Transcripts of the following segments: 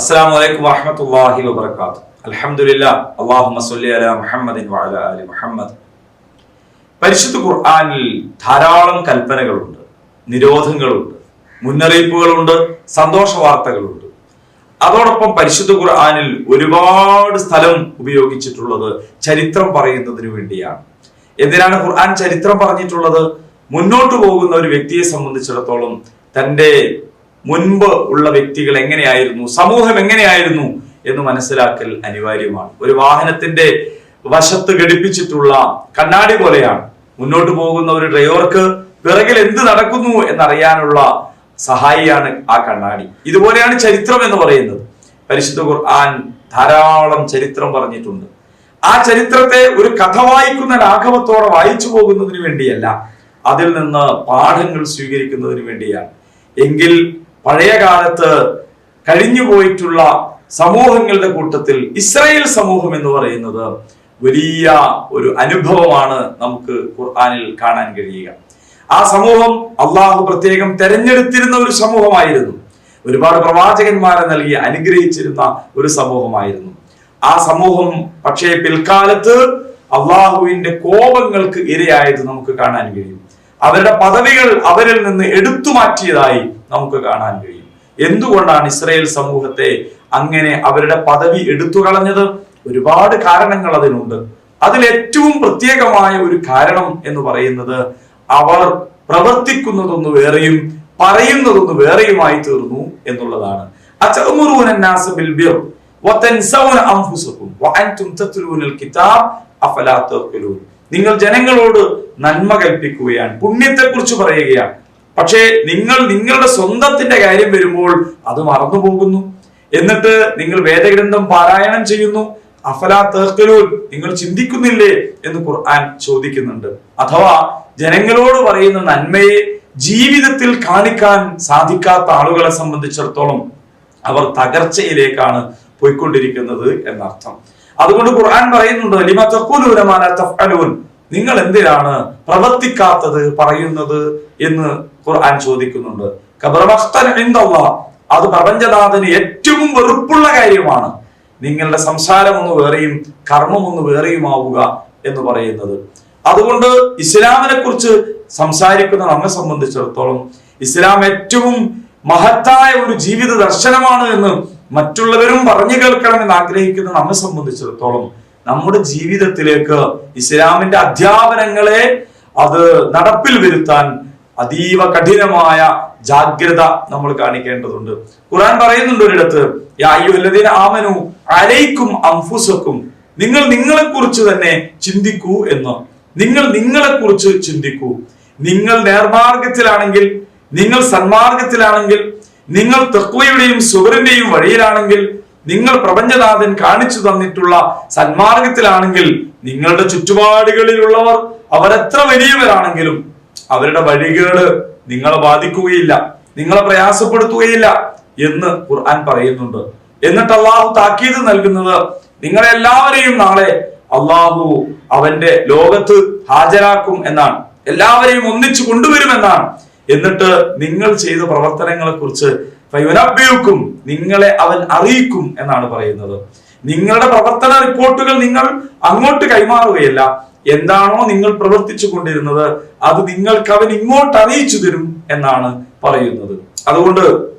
അസ്സാം വലൈക്കും വാഹമത്തല്ലാഹി വബർക്കാത്തു അലഹമുല്ല അള്ളാഹു സല്ലി അല അലി മുഹമ്മദ്. പരിശുദ്ധ ഖുർആനിൽ ധാരാളം കൽപ്പനകളുണ്ട് നിരോധങ്ങളുണ്ട് മുന്നറിയിപ്പുകളുണ്ട് സന്തോഷ വാർത്തകളുണ്ട്. അതോടൊപ്പം പരിശുദ്ധ ഖുർആാനിൽ ഒരുപാട് സ്ഥലം ഉപയോഗിച്ചിട്ടുള്ളത് ചരിത്രം പറയുന്നതിന് വേണ്ടിയാണ്. എന്തിനാണ് ഖുർആൻ ചരിത്രം പറഞ്ഞിട്ടുള്ളത്? മുന്നോട്ട് പോകുന്ന ഒരു വ്യക്തിയെ സംബന്ധിച്ചിടത്തോളം തന്റെ മുൻപ് ഉള്ള വ്യക്തികൾ എങ്ങനെയായിരുന്നു സമൂഹം എങ്ങനെയായിരുന്നു എന്ന് മനസ്സിലാക്കൽ അനിവാര്യമാണ്. ഒരു വാഹനത്തിന്റെ വശത്ത് ഘടിപ്പിച്ചിട്ടുള്ള കണ്ണാടി പോലെയാണ്. മുന്നോട്ട് പോകുന്ന ഒരു ഡ്രൈവർക്ക് പിറകിൽ എന്ത് നടക്കുന്നു എന്നറിയാനുള്ള സഹായിയാണ് ആ കണ്ണാടി. ഇതുപോലെയാണ് ചരിത്രം എന്ന് പറയുന്നത്. പരിശുദ്ധ ഖുർആൻ ധാരാളം ചരിത്രം പറഞ്ഞിട്ടുണ്ട്. ആ ചരിത്രത്തെ ഒരു കഥ വായിക്കുന്ന രാഘവത്തോടെ വായിച്ചു പോകുന്നതിന് വേണ്ടിയല്ല അതിൽ നിന്ന് പാഠങ്ങൾ സ്വീകരിക്കുന്നതിന് വേണ്ടിയാണ്. എങ്കിൽ പഴയ കാലത്ത് കഴിഞ്ഞുപോയിട്ടുള്ള സമൂഹങ്ങളുടെ കൂട്ടത്തിൽ ഇസ്രായേൽ സമൂഹം എന്ന് പറയുന്നത് വലിയ ഒരു അനുഭവമാണ് നമുക്ക് ഖുർആാനിൽ കാണാൻ കഴിയുക. ആ സമൂഹം അള്ളാഹു പ്രത്യേകം തെരഞ്ഞെടുത്തിരുന്ന ഒരു സമൂഹമായിരുന്നു. ഒരുപാട് പ്രവാചകന്മാരെ നൽകി അനുഗ്രഹിച്ചിരുന്ന ഒരു സമൂഹമായിരുന്നു. ആ സമൂഹം പക്ഷേ പിൽക്കാലത്ത് അള്ളാഹുവിന്റെ കോപങ്ങൾക്ക് ഇരയായത് നമുക്ക് കാണാൻ കഴിയും. അവരുടെ പദവികൾ അവരിൽ നിന്ന് എടുത്തു മാറ്റിയതായി നമുക്ക് കാണാൻ കഴിയും. എന്തുകൊണ്ടാണ് ഇസ്രയേൽ സമൂഹത്തെ അങ്ങനെ അവരുടെ പദവി എടുത്തു കളഞ്ഞത്? ഒരുപാട് കാരണങ്ങൾ അതിനുണ്ട്. അതിൽ ഏറ്റവും പ്രത്യേകമായ ഒരു കാരണം എന്ന് പറയുന്നത് അവർ പ്രവർത്തിക്കുന്നതൊന്ന് വേറെയും പറയുന്നതൊന്ന് വേറെയുമായി തീർന്നു എന്നുള്ളതാണ്. നിങ്ങൾ ജനങ്ങളോട് നന്മ കൽപ്പിക്കുകയാണ് പുണ്യത്തെ കുറിച്ച് പറയുകയാണ്. പക്ഷേ നിങ്ങൾ നിങ്ങളുടെ സ്വന്തത്തിന്റെ കാര്യം വരുമ്പോൾ അത് മറന്നു പോകുന്നു. എന്നിട്ട് നിങ്ങൾ വേദഗ്രന്ഥം പാരായണം ചെയ്യുന്നു. അഫലാ തേക്കലൂൻ നിങ്ങൾ ചിന്തിക്കുന്നില്ലേ എന്ന് ഖുർആൻ ചോദിക്കുന്നുണ്ട്. അഥവാ ജനങ്ങളോട് പറയുന്ന നന്മയെ ജീവിതത്തിൽ കാണിക്കാൻ സാധിക്കാത്ത ആളുകളെ സംബന്ധിച്ചിടത്തോളം അവർ തകർച്ചയിലേക്കാണ് പോയിക്കൊണ്ടിരിക്കുന്നത് എന്നർത്ഥം. അതുകൊണ്ട് ഖുർആൻ പറയുന്നുണ്ട് നിങ്ങൾ എന്തിനാണ് പ്രവർത്തിക്കാത്തത് പറയുന്നത് എന്ന് ഖുർആൻ ചോദിക്കുന്നുണ്ട്. അത് പ്രപഞ്ചനാഥന് ഏറ്റവും വെറുപ്പുള്ള കാര്യമാണ്. നിങ്ങളുടെ സംസാരം ഒന്ന് വേറെയും കർമ്മം ഒന്ന് വേറെയുമാവുക എന്ന് പറയുന്നത്. അതുകൊണ്ട് ഇസ്ലാമിനെ കുറിച്ച് സംസാരിക്കുന്ന നമ്മെ സംബന്ധിച്ചിടത്തോളം ഇസ്ലാം ഏറ്റവും മഹത്തായ ഒരു ജീവിത ദർശനമാണ് എന്ന് മറ്റുള്ളവരും പറഞ്ഞു കേൾക്കണമെന്ന് ആഗ്രഹിക്കുന്ന നമ്മെ സംബന്ധിച്ചിടത്തോളം നമ്മുടെ ജീവിതത്തിലേക്ക് ഇസ്ലാമിന്റെ അധ്യാപനങ്ങളെ അത് നടപ്പിൽ വരുത്താൻ അതീവ കഠിനമായ ജാഗ്രത നമ്മൾ കാണിക്കേണ്ടതുണ്ട്. ഖുറാൻ പറയുന്നുണ്ട് ഒരിടത്ത് ആമനു അലൈക്കും അംഫുസക്കും നിങ്ങൾ നിങ്ങളെ കുറിച്ച് തന്നെ ചിന്തിക്കൂ എന്ന്. നിങ്ങൾ നിങ്ങളെ കുറിച്ച് ചിന്തിക്കൂ. നിങ്ങൾ നേർമാർഗത്തിലാണെങ്കിൽ നിങ്ങൾ സന്മാർഗത്തിലാണെങ്കിൽ നിങ്ങൾ തെക്കുവയുടെയും സുഹറിന്റെയും വഴിയിലാണെങ്കിൽ നിങ്ങൾ പ്രപഞ്ചനാഥൻ കാണിച്ചു തന്നിട്ടുള്ള സന്മാർഗത്തിലാണെങ്കിൽ നിങ്ങളുടെ ചുറ്റുപാടുകളിലുള്ളവർ അവരെത്ര വലിയവരാണെങ്കിലും അവരുടെ വഴികേട് നിങ്ങളെ ബാധിക്കുകയില്ല നിങ്ങളെ പ്രയാസപ്പെടുത്തുകയില്ല എന്ന് ഖുർആൻ പറയുന്നുണ്ട്. എന്നിട്ട് അള്ളാഹു താക്കീത് നൽകുന്നത് നിങ്ങളെല്ലാവരെയും നാളെ അള്ളാഹു അവന്റെ ലോകത്ത് ഹാജരാക്കും എന്നാണ്. എല്ലാവരെയും ഒന്നിച്ചു കൊണ്ടുവരുമെന്നാണ്. എന്നിട്ട് നിങ്ങൾ ചെയ്ത പ്രവർത്തനങ്ങളെ കുറിച്ച് ഫൈവനഭ്യൂക്കും നിങ്ങളെ അവൻ അറിയിക്കും എന്നാണ് പറയുന്നത്. നിങ്ങളുടെ പ്രവർത്തന റിപ്പോർട്ടുകൾ നിങ്ങൾ അങ്ങോട്ട് കൈമാറുകയല്ല. എന്താണോ നിങ്ങൾ പ്രവർത്തിച്ചു കൊണ്ടിരുന്നത് അത് നിങ്ങൾക്ക് അവൻ ഇങ്ങോട്ട് അറിയിച്ചു തരും എന്നാണ് പറയുന്നത്. അതുകൊണ്ട്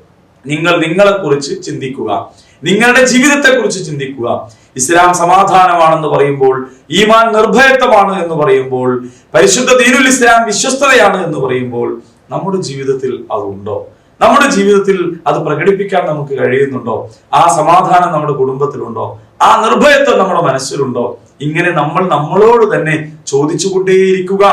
നിങ്ങൾ നിങ്ങളെ കുറിച്ച് ചിന്തിക്കുക. നിങ്ങളുടെ ജീവിതത്തെ കുറിച്ച് ചിന്തിക്കുക. ഇസ്ലാം സമാധാനമാണെന്ന് പറയുമ്പോൾ ഈമാൻ നിർഭയത്വമാണ് എന്ന് പറയുമ്പോൾ പരിശുദ്ധ ദീനുൽ ഇസ്ലാം വിശ്വസ്തതയാണ് എന്ന് പറയുമ്പോൾ നമ്മുടെ ജീവിതത്തിൽ അതുണ്ടോ? നമ്മുടെ ജീവിതത്തിൽ അത് പ്രകടിപ്പിക്കാൻ നമുക്ക് കഴിയുന്നുണ്ടോ? ആ സമാധാനം നമ്മുടെ കുടുംബത്തിലുണ്ടോ? ആ നിർഭയത്വം നമ്മുടെ മനസ്സിലുണ്ടോ? ഇങ്ങനെ നമ്മൾ നമ്മളോട് തന്നെ ചോദിച്ചുകൊണ്ടേയിരിക്കുക.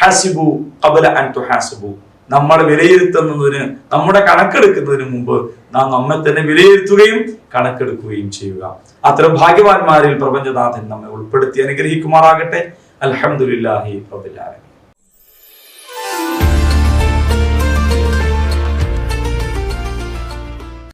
ഹാസിബു കബല ആൻഡ് ടു ഹാസിബു നമ്മളെ വിലയിരുത്തുന്നതിന് നമ്മുടെ കണക്കെടുക്കുന്നതിന് മുമ്പ് നാം നമ്മെ തന്നെ വിലയിരുത്തുകയും കണക്കെടുക്കുകയും ചെയ്യുക. അത്തരം ഭാഗ്യവാന്മാരിൽ പ്രപഞ്ചനാഥൻ നമ്മെ ഉൾപ്പെടുത്തി അനുഗ്രഹിക്കുമാറാകട്ടെ. അലഹമുല്ലാഹി റബിലാലം